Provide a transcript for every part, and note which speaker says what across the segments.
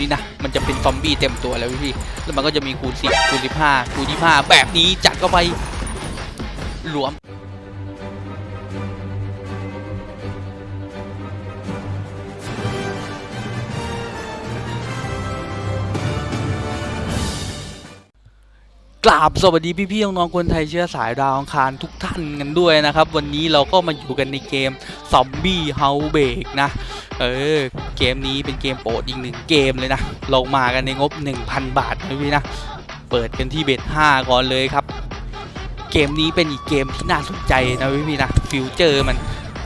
Speaker 1: นี้นะ มันจะเป็นซอมบี้เต็มตัวแล้วพี่ แล้วมันก็จะมีคูณ10คูณ15คูณ25แบบนี้จัดเข้าไปรวม กราบสวัสดีพี่ๆน้องๆคนไทยเชื้อสายดาวอังคารทุกท่านกันด้วยนะครับ วันนี้เราก็มาอยู่กันในเกมซอมบี้เฮาเบกนะเออเกมนี้เป็นเกมโปรดอีกหนึ่งเกมเลยนะเรามากันในงบ 1,000 บาทนะพี่นะ เปิดกันที่เบ็ด5ก่อนเลยครับ เกมนี้เป็นอีกเกมที่น่าสนใจนะพี่ๆนะฟิวเจอร์มัน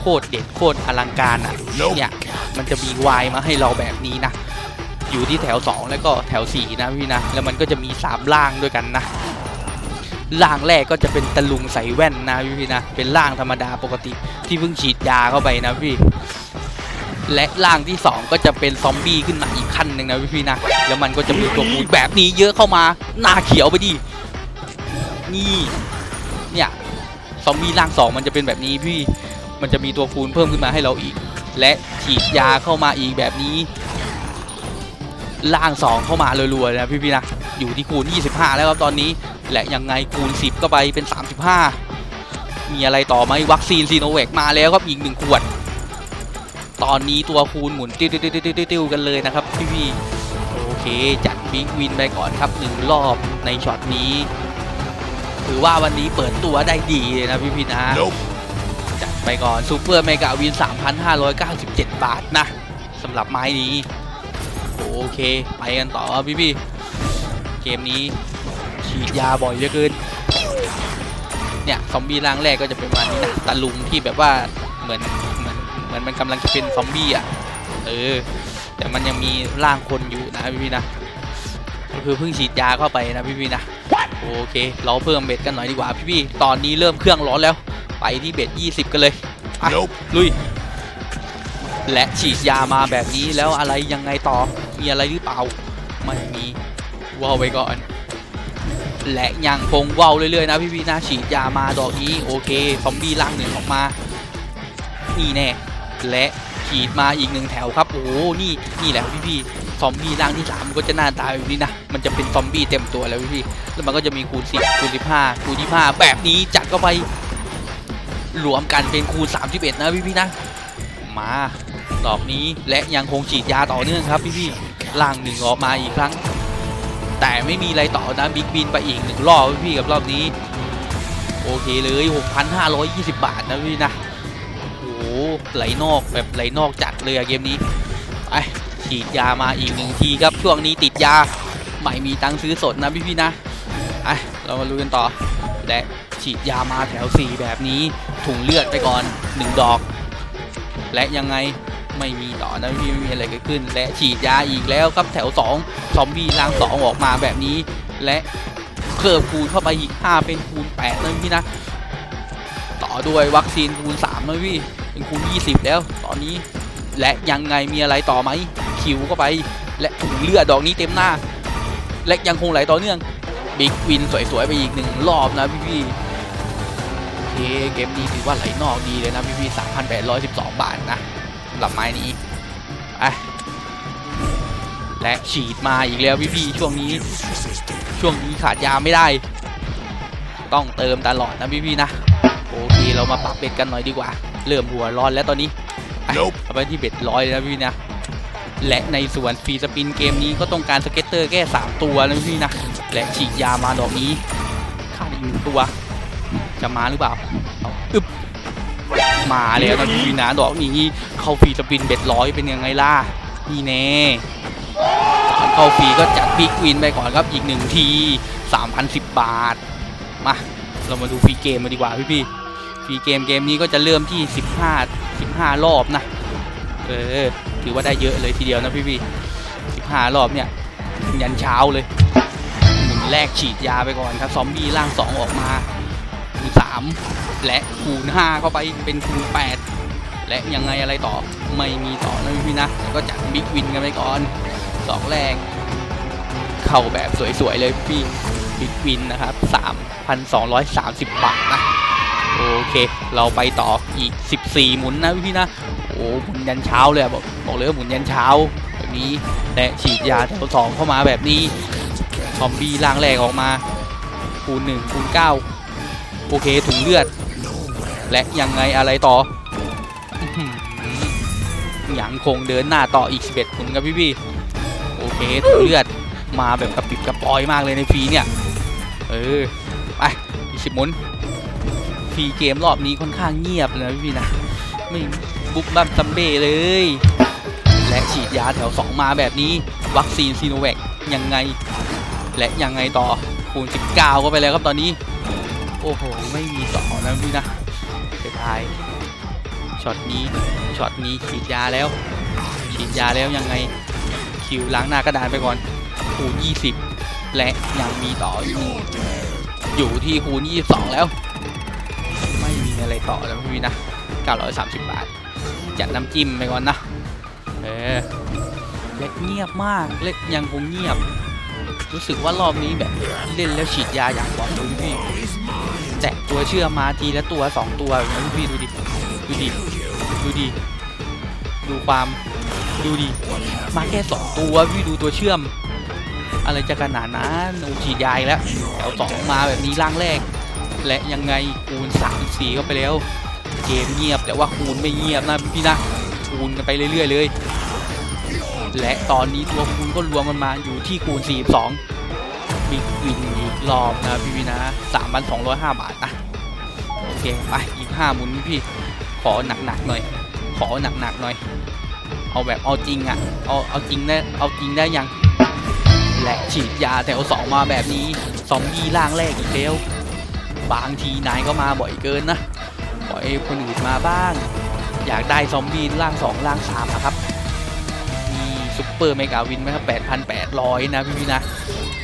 Speaker 1: โคตรเด็ดโคตรอลังการอะเนี่ยมันจะมีวายมาให้เราแบบนี้นะ อยู่ที่แถว 2 แล้วก็แถว 4 นะพี่นะ แล้วมันก็จะมี 3 ล่างด้วยกันนะล่างแรกก็จะเป็นตะลุงใส่แว่นนะพี่นะ เป็นล่างธรรมดาปกติที่เพิ่งฉีดยาเข้าไปนะพี่ และล่างที่ 2 ก็จะเป็นซอมบี้ขึ้นมาอีกขั้นหนึ่งนะพี่นะ แล้วมันก็จะมีตัวปูดแบบนี้เยอะเข้ามา หน้าเขียวไปดิ นี่ เนี่ย ซอมบี้ล่าง 2 มันจะเป็นแบบนี้พี่ มันจะมีตัวคูณเพิ่มขึ้นมาให้เราอีก และฉีดยาเข้ามาอีกแบบนี้ ล่าง 2 เข้ามารัวๆนะพี่ๆนะอยู่ที่คูณ 25 แล้วครับตอนนี้ และยังไงคูณ 10 ก็ไปเป็น 35 มีอะไรต่อไหมวัคซีนซีโนแวคมาแล้วครับอีกหนึ่งขวด ตอนนี้ตัวคูณหมุนติ้วติ้วติ้วติ้วติ้วกันเลยนะครับพี่ๆโอเค จัดบิ๊กวินไปก่อนครับหนึ่งรอบในช็อตนี้ถือว่าวันนี้เปิดตัวได้ดีเลยนะพี่ๆนะ
Speaker 2: Nope.
Speaker 1: จัดไปก่อนซูเปอร์เมกาวิน 3,597 บาทนะสำหรับไม้นี้ โอเค ไปกันต่อครับพี่พี่ๆเกมนี้ฉีดยาบ่อยเหลือเกิน เนี่ยซอมบี้ร่างแรกก็จะเป็นประมาณนี้นะตะลุงที่แบบว่าเหมือนเหมือนเหมือนมันกำลังจะเป็นซอมบี้อะเออแต่มันยังมีร่างคนอยู่นะพี่พี่ๆนะก็คือเพิ่งฉีดยาเข้าไปนะพี่พี่ๆนะโอเค เราเพิ่มเบ็ดกันหน่อยดีกว่าพี่พี่ๆตอนนี้เริ่มเครื่องร้อนแล้ว ไปที่เบ็ด20 กันเลยไป
Speaker 2: Nope.
Speaker 1: ลุย และฉีดยามาแบบนี้แล้วอะไรยังไงต่อ มีอะไรหรือเปล่า ไม่มีว่าวไปก่อน และยังคงว่าวเรื่อยๆนะพี่พี่ๆนะฉีดยามาดอกนี้โอเคซอมบี้ร่างหนึ่งออกมา นี่แน่ และฉีดมาอีกหนึ่งแถวครับ โอ้โหนี่นี่แหละพี่พี่ๆซอมบี้ร่างที่สามมันก็จะหน้าตาแบบนี้นะ มันจะเป็นซอมบี้เต็มตัวแล้วพี่พี่ๆแล้วมันก็จะมีคูณ10คูณ15คูณ25แบบนี้จัดเข้าไปรวมกันเป็นคูณ31นะพี่พี่ๆนะ มา ดอกนี้และยังคงฉีดยาต่อเนื่องครับพี่พี่ๆล่างหนึ่งออกมาอีกครั้ง แต่ไม่มีอะไรต่อนะบิ๊กบินไปอีกหนึ่งรอบพี่ๆกับรอบนี้ โอเคเลย 6,520 บาทนะพี่นะโอ้โหไหลนอกแบบไหลนอกจัดเลยอะเกมนี้ไปฉีดยามาอีกหนึ่งทีครับช่วงนี้ติดยาไม่มีตังค์ซื้อสดนะพี่พี่ๆนะไปเรามาลุยกันต่อและฉีดยามาแถว 4 แบบนี้ถุงเลือดไปก่อน 1 ดอก และยังไง ไม่มีต่อนะพี่ไม่มีอะไรเกิดขึ้น และฉีดยาอีกแล้วครับแถว2ซอมบี้ลาง2ออกมาแบบนี้ และเพิ่มคูณเข้าไปอีก 5 เป็นคูณ8นะพี่นะ ต่อด้วยวัคซีนคูณ3นะพี่เป็นคูณ 20 แล้ว ตอนนี้ และยังไงมีอะไรต่อไหมคิวเข้าไป และถุงเลือดดอกนี้เต็มหน้า และยังคงไหลต่อเนื่องบิ๊กวินสวยๆไปอีกหนึ่งรอบนะพี่ๆโอเคเกมนี้ถือว่าไหลนอกดีเลยนะพี่พี่สามพันแปดร้อยสิบสองบาทนะ สำหรับไม้นี้ไปและฉีดมาอีกแล้วพี่พี่ช่วงนี้ ช่วงนี้ขาดยาไม่ได้ ต้องเติมตลอดนะพี่พี่นะโอเคเรามาปรับเบ็ดกันหน่อยดีกว่า เริ่มหัวร้อนแล้วตอนนี้ไป
Speaker 2: Nope.
Speaker 1: เอาไปที่เบ็ดร้อยเลยนะพี่นะและในส่วนฟรีสปินเกมนี้ก็ต้องการสเก็ตเตอร์แค่สามตัวนะพี่นะและฉีดยามาดอกนี้ขาดอีกหนึ่งตัว จะมาหรือเปล่าเอาอึบ มาแล้วนะพี่นะดอกนี้เข้าฟรีสปินเบ็ดร้อยเป็นยังไงล่ะนี่แน่ก่อนเข้าฟรีก็จัดบิ๊กวินไปก่อนครับอีกหนึ่งที3,010 บาท มาเรามาดูฟรีเกมมาดีกว่าพี่พี่ฟรีเกมเกมนี้ก็จะเริ่มที่ 15 15 รอบนะ เออ ถือว่าได้เยอะเลยทีเดียวนะพี่พี่15 รอบเนี่ย ยันเช้าเลยหมุนแรกฉีดยาไปก่อนครับ ซอมบี้ร่าง 2 ออกมาคูณ3 และคูณ 5 เข้าไปเป็นคูณ 8 และยังไงอะไรต่อไม่มีต่อนะพี่นะแล้วก็จัดบิ๊กวินกันไปก่อนสองแรกเข้าแบบสวยๆเลยพี่บิ๊กวินนะครับ 3,230 บาทนะโอเค เราไปต่ออีก 14 หมุนนะพี่นะโอ้หมุนยันเช้าเลยบอกบอกเลยว่าหมุนยันเช้าแบบนี้และฉีดยาแถวสองเข้ามาแบบนี้ซอมบี้ล่างแรกออกมาคูณหนึ่งคูณเก้าโอเคถุงเลือด และยังไงอะไรต่อยังคงเดินหน้าต่ออีก 11คุณครับพี่พี่โอเคถุงเลือดมาแบบกระปิบกระปอยมากเลยในฟีเนี่ย เออ ไปอีกสิบหมุนฟีเกมรอบนี้ค่อนข้างเงียบเลยนะพี่พี่นะ ไม่บุกบัมซัมเบ้เลย และฉีดยาแถว 2 มาแบบนี้ วัคซีนซีโนแวคยังไง และยังไงต่อคูณ19ก็ไปแล้วครับตอนนี้ โอ้โห ไม่มีต่อนะพี่นะ เสียดายช็อตนี้ช็อตนี้ฉีดยาแล้ว ฉีดยาแล้วยังไงคิวล้างหน้ากระดานไปก่อนคูณ20 และยังมีต่ออยู่อยู่ที่คูณ22 แล้ว ไม่มีอะไรต่อแล้วพี่นะ930 บาท จัดน้ำจิ้มไปก่อนนะเออเล็กเงียบมากเล็กยังคงเงียบ รู้สึกว่ารอบนี้แบบเล่นแล้วฉีดยาอย่างบ่อยดูพี่ แตะตัวเชื่อมมาทีละตัวสองตัวแบบนี้พี่ดูดิ ดูดิ ดูดิ ดูความ ดูดิ มาแค่สองตัวพี่ดูตัวเชื่อม อะไรจะขนาดนั้นโอ้ฉีดยาอีกแล้วแถวสองมาแบบนี้ร่างแรก และยังไงคูณ3 4เข้าไปแล้ว เกมเงียบแต่ว่าคูณไม่เงียบนะพี่นะคูณกันไปเรื่อยๆเลย และตอนนี้ตัวคูณก็รวมกันมาอยู่ที่คูณ42 บิ๊กวินอีกรอบนะพี่วินะ3,205บาทนะโอเคไปอีก5หมุนพี่ขอหนักๆหน่อย ขอหนักๆหน่อย เอาแบบเอาจริงอะเอาเอาจริงได้เอาจริงได้ยังและฉีดยาแถวสองมาแบบนี้ซอมบี้ร่างแรกอีกแล้วบางทีนายก็มาบ่อยเกินนะปล่อยคนอื่นมาบ้าง อยากได้ซอมบี้ร่างสองร่างสามนะครับ ซุปเปอร์เมกาวินไหมครับ 8,800 นะพี่พี่นะ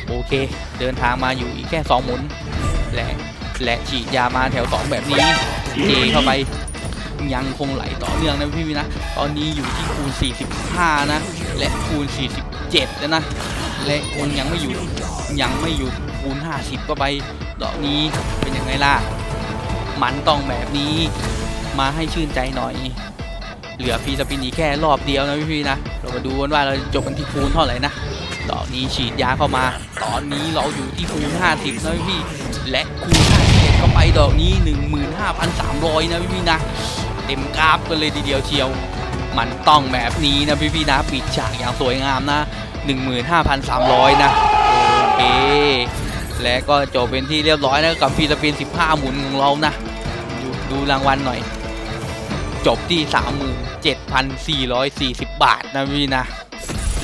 Speaker 1: โอเค เดินทางมาอยู่อีกแค่ 2 หมุน และและฉีดยามาแถว 2 แบบนี้เจเข้าไปยังคงไหลต่อเนื่องนะพี่พี่นะ ตอนนี้อยู่ที่คูณ 45 นะ และคูณ 47 แล้วนะ และยังยังไม่อยู่ยังไม่อยู่คูณ 50 ก็ไปดอกนี้เป็นยังไงล่ะ มันต้องแบบนี้มาให้ชื่นใจหน่อย เหลือฟีสปินอีกแค่รอบเดียวนะพี่ๆนะ เรามาดูกันว่าเราจบกันที่คูณเท่าไหร่นะดอกนี้ฉีดยาเข้ามา ตอนนี้เราอยู่ที่คูณ50นะพี่ และคูณ51เข้าไปดอกนี้ 15,300 นะพี่นะเต็มกราฟกันเลยทีเดียวเชียว มันต้องแบบนี้นะพี่ๆนะปิดฉากอย่างสวยงามนะ 15,300 นะโอเคและก็จบเป็นที่เรียบร้อยนะกับฟรีสปิน15 หมุนของเรานะ ดูรางวัลหน่อย จบที่ 37,440 บาทนะพี่นะ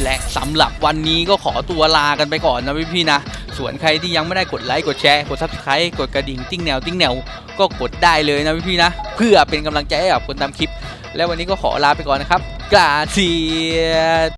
Speaker 1: และสำหรับวันนี้ก็ขอตัวลากันไปก่อนนะพี่พี่ๆนะ ส่วนใครที่ยังไม่ได้กดไลค์กดแชร์กด subscribe กดกระดิ่งติ้งแนวติ้งแนวก็กดได้เลยนะพี่พี่ๆนะ เพื่อเป็นกำลังใจให้กับคนทำคลิป และวันนี้ก็ขอลาไปก่อนนะครับกาเซีย